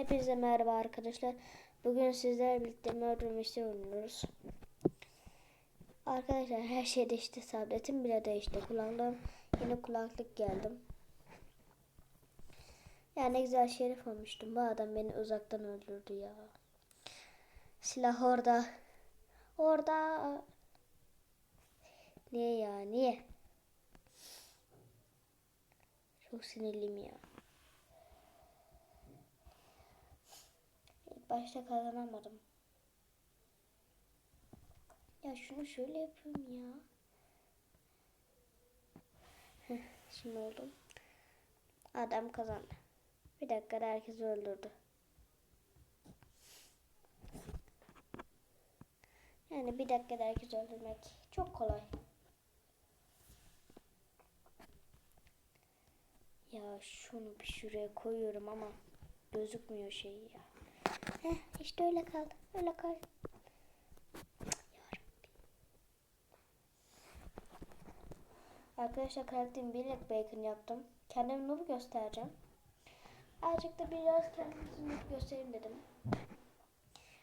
Hepinize merhaba arkadaşlar. Bugün sizlerle birlikte Murder Mystery oynuyoruz. Arkadaşlar her şey değişti. Tabletim bile değişti. Kulaklığım yeni kulaklık geldim. Ya ne güzel şerif olmuştum. Bu adam beni uzaktan öldürdü ya. Silah orada. Orada. Niye ya? Niye? Çok sinirliyim ya. Başta kazanamadım. Ya şunu şöyle yapıyorum ya. Şimdi oldu. Adam kazandı. Bir dakikada herkesi öldürdü. Yani bir dakikada herkesi öldürmek çok kolay. Ya şunu bir şuraya koyuyorum ama gözükmüyor şey ya. Heh, işte öyle kaldı. Öyle kaldı. Arkadaşlar karakterim birlik bacon yaptım. Kendimi noob göstereceğim. Azıcık da biraz kendimizi noob göstereyim dedim.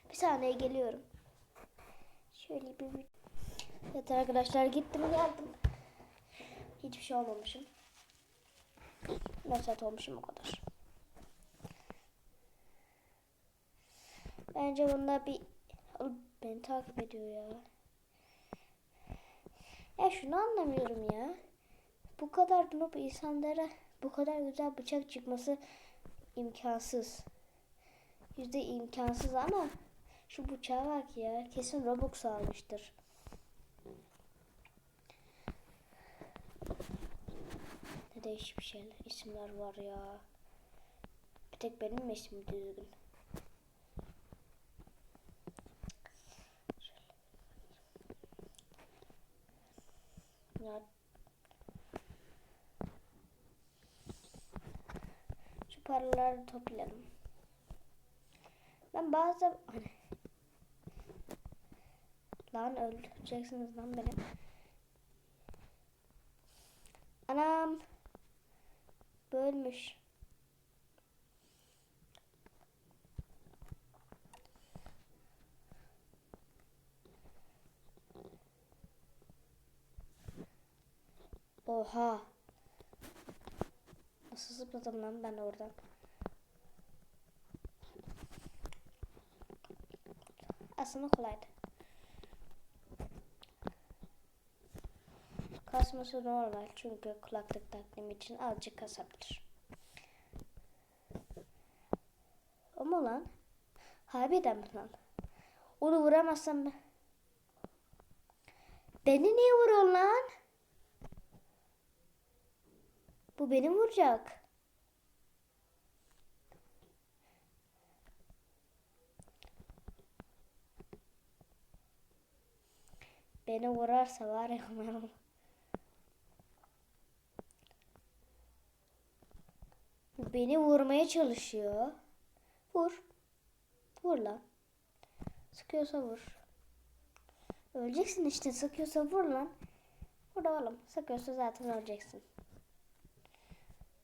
Bir saniye geliyorum. Şöyle bir... Evet arkadaşlar gittim geldim. Hiçbir şey olmamışım. Mesut olmuşum o kadar. Bence bunda bir beni takip ediyor ya. Ya şunu anlamıyorum ya. Bu kadar noob insanlara bu kadar güzel bıçak çıkması imkansız. Yüzde imkansız ama şu bıçağa bak ya. Kesin Robux almıştır. Ne değişik bir şeyler, isimler var ya. Bir tek benim mi ismim düzgün? Ya. Şu toplayalım. Ben bazen hani lan öldüreceksiniz lan beni. Anam bölmüş. Oha. Nasıl zıpladım lan ben oradan? Aslında kolaydı. Kasması normal çünkü kulaklık takdim için azıcık kasabilir. Ama lan. Harbiden mi lan? Onu vuramazsam ben. Beni niye vuruyorsun lan? Bu beni vuracak. Beni vurarsa var ya ben Beni vurmaya çalışıyor. Vur. Vur lan. Sıkıyorsa vur. Öleceksin işte. Sıkıyorsa vur lan. Vur oğlum. Sıkıyorsa zaten öleceksin.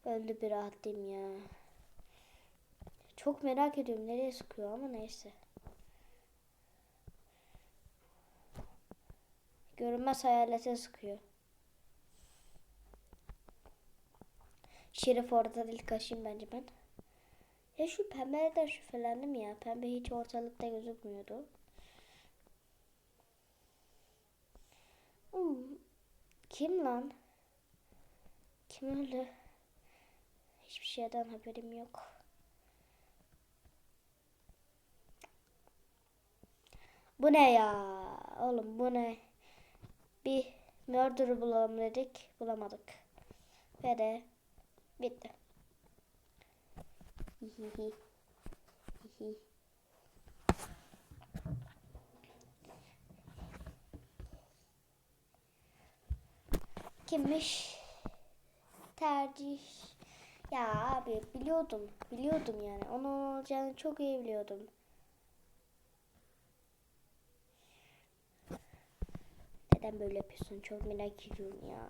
Öldü bir rahatlayayım ya. Çok merak ediyorum nereye sıkıyor ama neyse. Görünmez hayalete sıkıyor. Şerif orada değil kaşıyım bence ben. Ya şu pembeden şüphelendim ya. Pembe hiç ortalıkta gözükmüyordu. Hmm. Kim lan? Kim öldü? Hiçbir şeyden haberim yok. Bu ne ya? Oğlum bu ne? Bir murder bulalım dedik. Bulamadık. Ve de bitti. Kimmiş? Tercih. Ya abi biliyordum. Biliyordum yani. Onun olacağını çok iyi biliyordum. Neden böyle yapıyorsun? Çok merak ediyorum ya.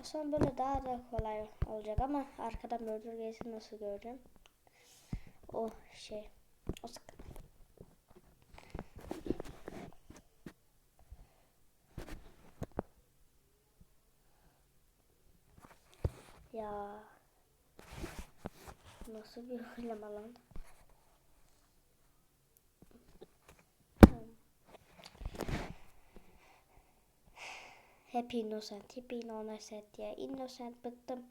Aslında böyle daha da kolay olacak ama arkadan Murder Games'i nasıl göreceğim? O şey. O. Ya. Nasıl bir oylama lan? Hep innocent, hep innocent ya. Innocent bıktım.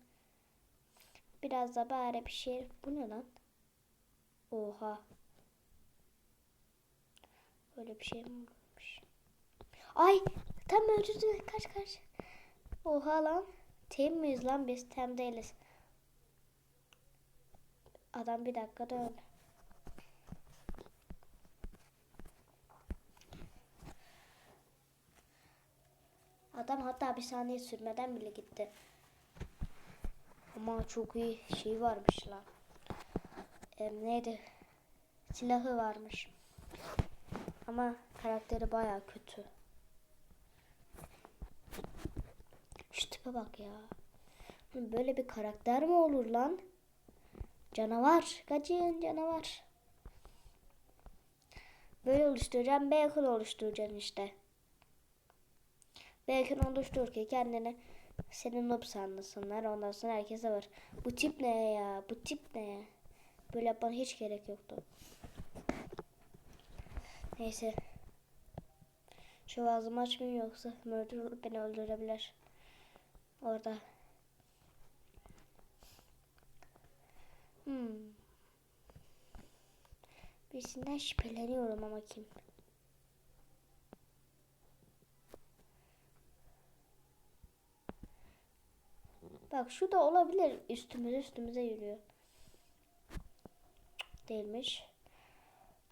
Biraz da bari bir şey. Bu ne lan? Oha. Böyle bir şey mi olmuş? Ay tam öldürdü. Kaç kaç. Oha lan. Tem miyiz lan biz? Tem değiliz. Adam bir dakika öldü. Adam hatta bir saniye sürmeden bile gitti. Ama çok iyi şey varmış lan. E, neydi? Silahı varmış. Ama karakteri baya kötü. Şu tipe bak ya. Böyle bir karakter mi olur lan? Canavar. Kaçın canavar. Böyle oluşturacağım. Bacon oluşturacaksın işte. Bacon oluştur ki kendini senin noob sandırsınlar. Ondan sonra herkese var. Bu tip ne ya? Bu tip ne ya? Böyle yapmana hiç gerek yoktu. Neyse. Şu ağzımı açmayayım yoksa murder beni öldürebilir. Orada. Hmm. Birisinden şüpheleniyorum ama kim? Bak şu da olabilir. Üstümüze üstümüze yürüyor. Değilmiş.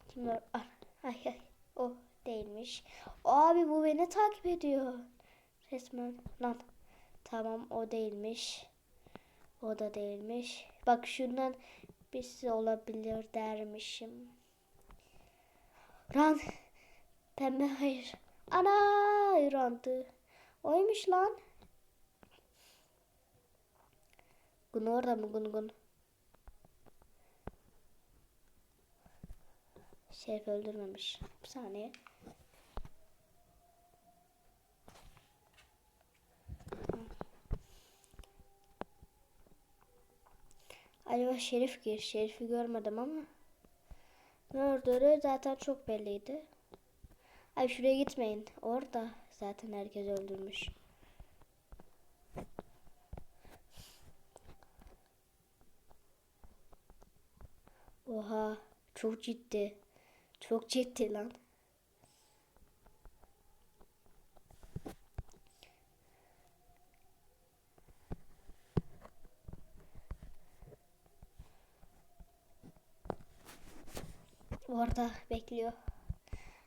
Kim var? Ah, ay ay. O değilmiş. Abi bu beni takip ediyor. Resmen. Lan. Tamam o değilmiş. O da değilmiş. Bak şundan birisi olabilir dermişim. Ran. Pembe hayır. Ana randı. Oymuş lan. Gun orada mı gun gun? Şerif öldürmemiş. Bir saniye. Acaba Şerif gir. Şerif'i görmedim ama. Murder'ı zaten çok belliydi. Ay şuraya gitmeyin. Orada zaten herkes öldürmüş. Oha çok ciddi. Çok ciddi lan. Orada bekliyor.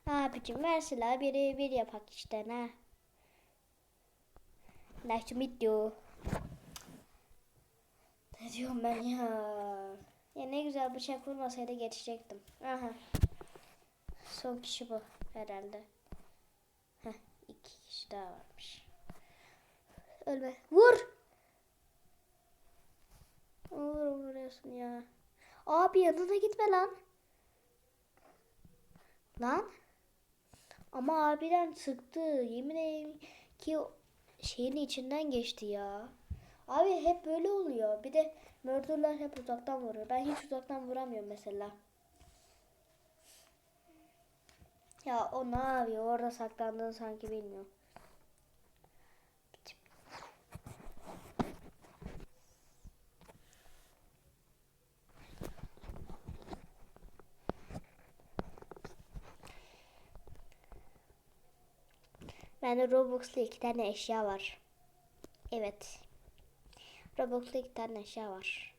Abicim ver silahı biri bir yapak işte ne. Nice to meet you. Ne diyorum ben ya? Ya ne güzel bıçak vurmasaydı geçecektim. Aha. Son kişi bu herhalde. Heh, iki kişi daha varmış. Ölme. Vur. Vur vuruyorsun ya. Abi yanına gitme lan. Lan. Ama abiden sıktı. Yemin ederim ki şeyin içinden geçti ya. Abi hep böyle oluyor. Bir de murderlar hep uzaktan vuruyor. Ben hiç uzaktan vuramıyorum mesela. Ya o ne yapıyor? Orada saklandığını sanki bilmiyor. Bende Robux'ta iki tane eşya var. Evet. Robux'ta iki tane eşya var.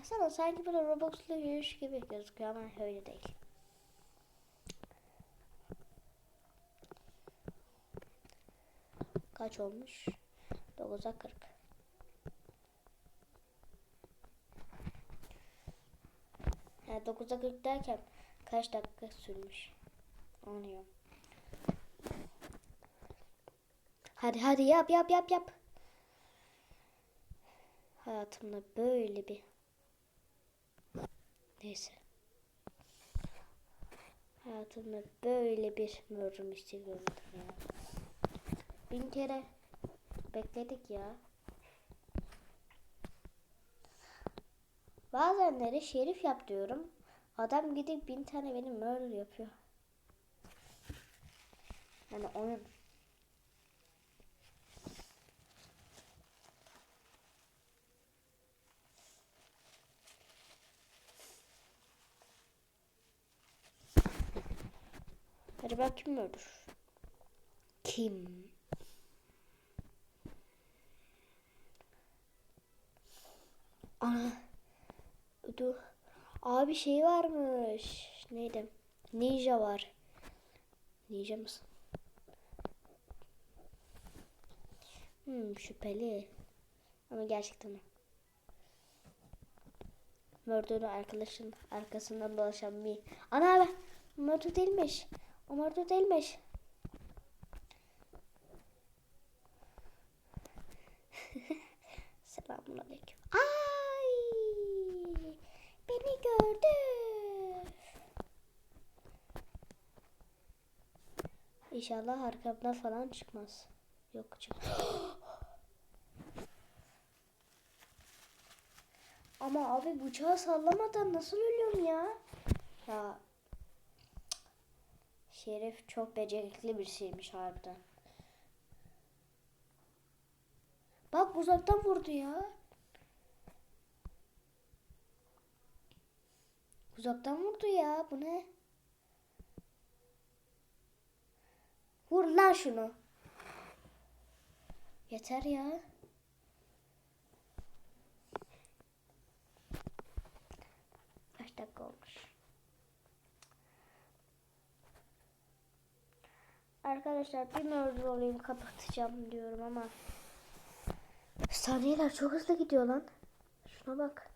Aslında sanki böyle Robux'lu yürüyüş gibi gözüküyor ama öyle değil. Kaç olmuş? 9'a 40. Yani 9'a 40 derken kaç dakika sürmüş? Anlıyorum. Hadi hadi yap yap yap yap. Hayatımda böyle bir Neyse. Hayatımda böyle bir murder mystery görmedim ya. Bin kere bekledik ya. Bazenleri şerif yap diyorum. Adam gidip bin tane benim murder yapıyor. Yani oyun. Acaba kim öldür? Kim? Ana. Dur. Abi şey varmış. Neydi? Ninja var. Ninja mısın? Hmm, şüpheli. Ama gerçekten o. Arkadaşın arkasından dolaşan bir... Ana abi! Murder değilmiş. Murder değilmiş. Selamun aleyküm. Ay! Beni gördü. İnşallah arkamdan falan çıkmaz. Yok çık. Ama abi bıçağı sallamadan nasıl ölüyorum ya? Ya Şerif çok becerikli birisiymiş harbiden. Bak uzaktan vurdu ya. Uzaktan vurdu ya. Bu ne? Vur lan şunu. Yeter ya. Kaç dakika olmuş? Arkadaşlar bir mevzu olayım kapatacağım diyorum ama saniyeler çok hızlı gidiyor lan. Şuna bak.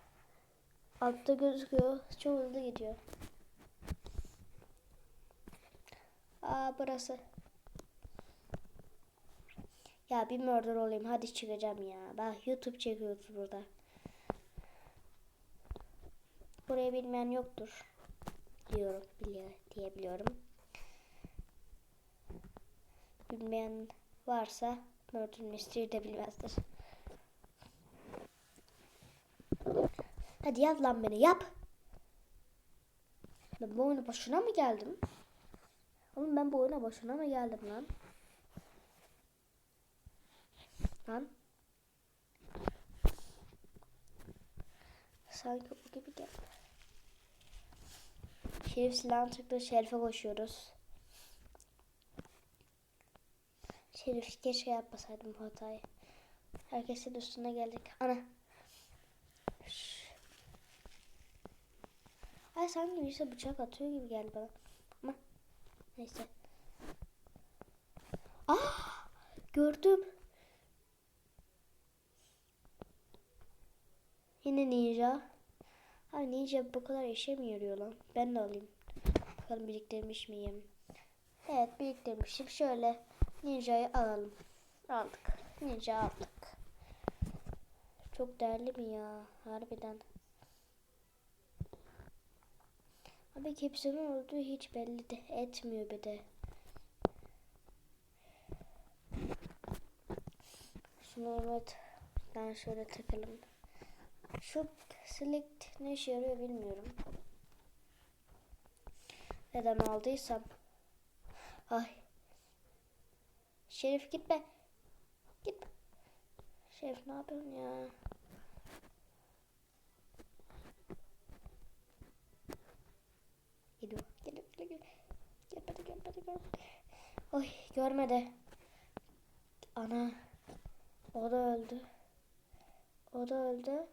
Altta gözüküyor. Çok hızlı gidiyor. Aa burası. Ya bir murder olayım. Hadi çıkacağım ya. Bak YouTube çekiyoruz burada. Burayı bilmeyen yoktur. Diyorum. Biliyor, diyebiliyorum. Bilmeyen varsa Murder Mystery de bilmezdir. Hadi yap lan beni yap. Ben bu oyuna boşuna mı geldim? Oğlum ben bu oyuna boşuna mı geldim lan? Lan. Sanki bu gibi gel. Şerif silahını çıktı. Şerife koşuyoruz. Şerif keşke yapmasaydım bu hatayı. Herkesin üstüne geldik. Ana. Şş. Ay sanki birisi bıçak atıyor gibi geldi bana. Ama neyse. Ah! Gördüm. Yine ninja. Ay ninja bu kadar işe mi yarıyor lan? Ben de alayım. Bakalım biriktirmiş miyim? Evet biriktirmişim. Şöyle ninjayı alalım. Aldık. Ninja aldık. Çok değerli mi ya? Harbiden. Abi hepsinin olduğu hiç belli de etmiyor bir de. Şunu evet. Ben şöyle takalım. Şu select ne işe yarıyor bilmiyorum. Neden aldıysam. Ay. Şerif gitme. Gitme. Şerif ne yapıyorsun ya? Geliyor. Geliyor. Geliyor. Gelmedi. Gelmedi. Gelmedi. Oy görmedi. Ana. O da öldü. O da öldü.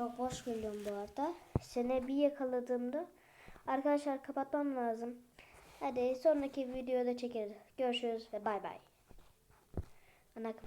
Çok boş geliyorum bu arada. Seni bir yakaladığımda arkadaşlar kapatmam lazım. Hadi sonraki videoda çekeriz. Görüşürüz ve bay bay. Ana kapat.